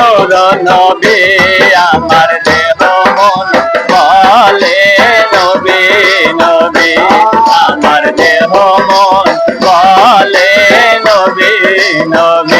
নূর নবী আমার দেহ মন বলে নবী নবী আমার দেহ মন বলে নবী নবী।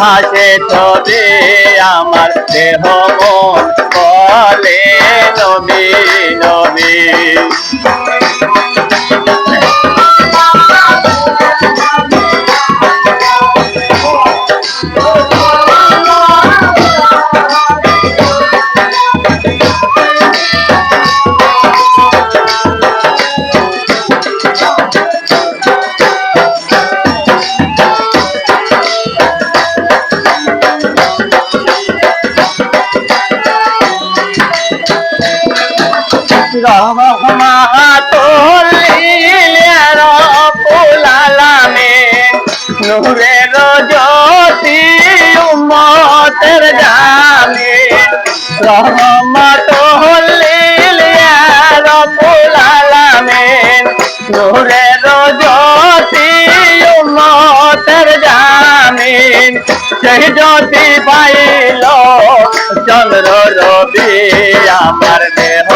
ভাসে তবে আমার দেহ বলে নবী নবী। রহমাতুল্লিল রব্বুল আলামিন নূরের জ্যোতি উম্মতের জামিন রহমাতুল্লিল রব্বুল আলামিন নূরের জ্যোতি উম্মতের জামিন সেই জ্যোতি পাইল চন্দ্র রবি, আমার দেহ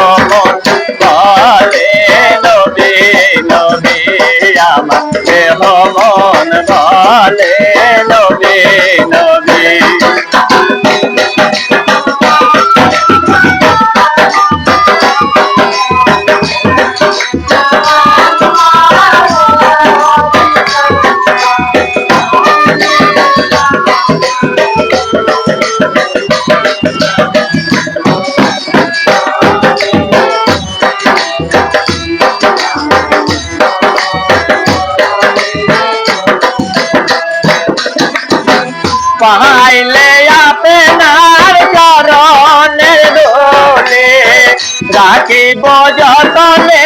রাখিব যতনে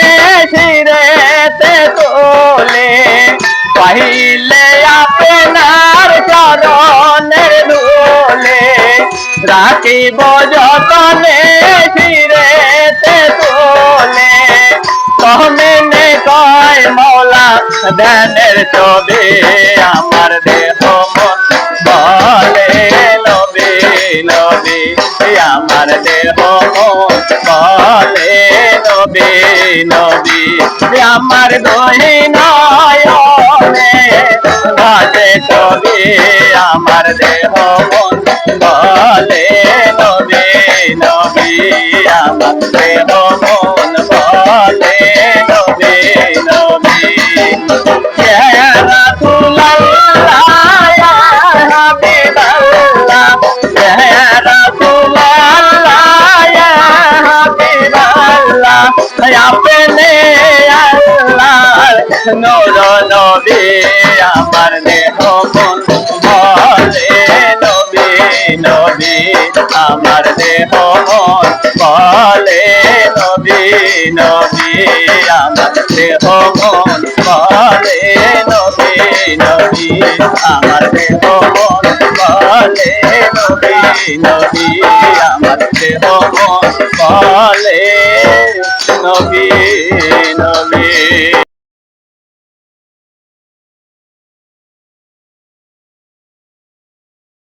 শিরেতে তোলে। পাইলে আপনার চরণের দোলে। রাখিব যতনে শিরেতে তোলে। তহমিনে কয় মৌলা ধ্যানের ছবি, আমার দেহ মন বলে, নবী নবী, আমার দেহ নবী আমার দহি নয়নে ভাসে ছবি আমার দেহ মন বলে নবী নবী, আমার দেহ বলে আপনি আল্লাহ, নূর নবী, আমার দেহ নবী নবী, আমার দেহ বলে নবী নবী, আমার দেহ বলে নবী নবী, আমার দেহ মন বলে নবী নবী, আমার দেহ বলে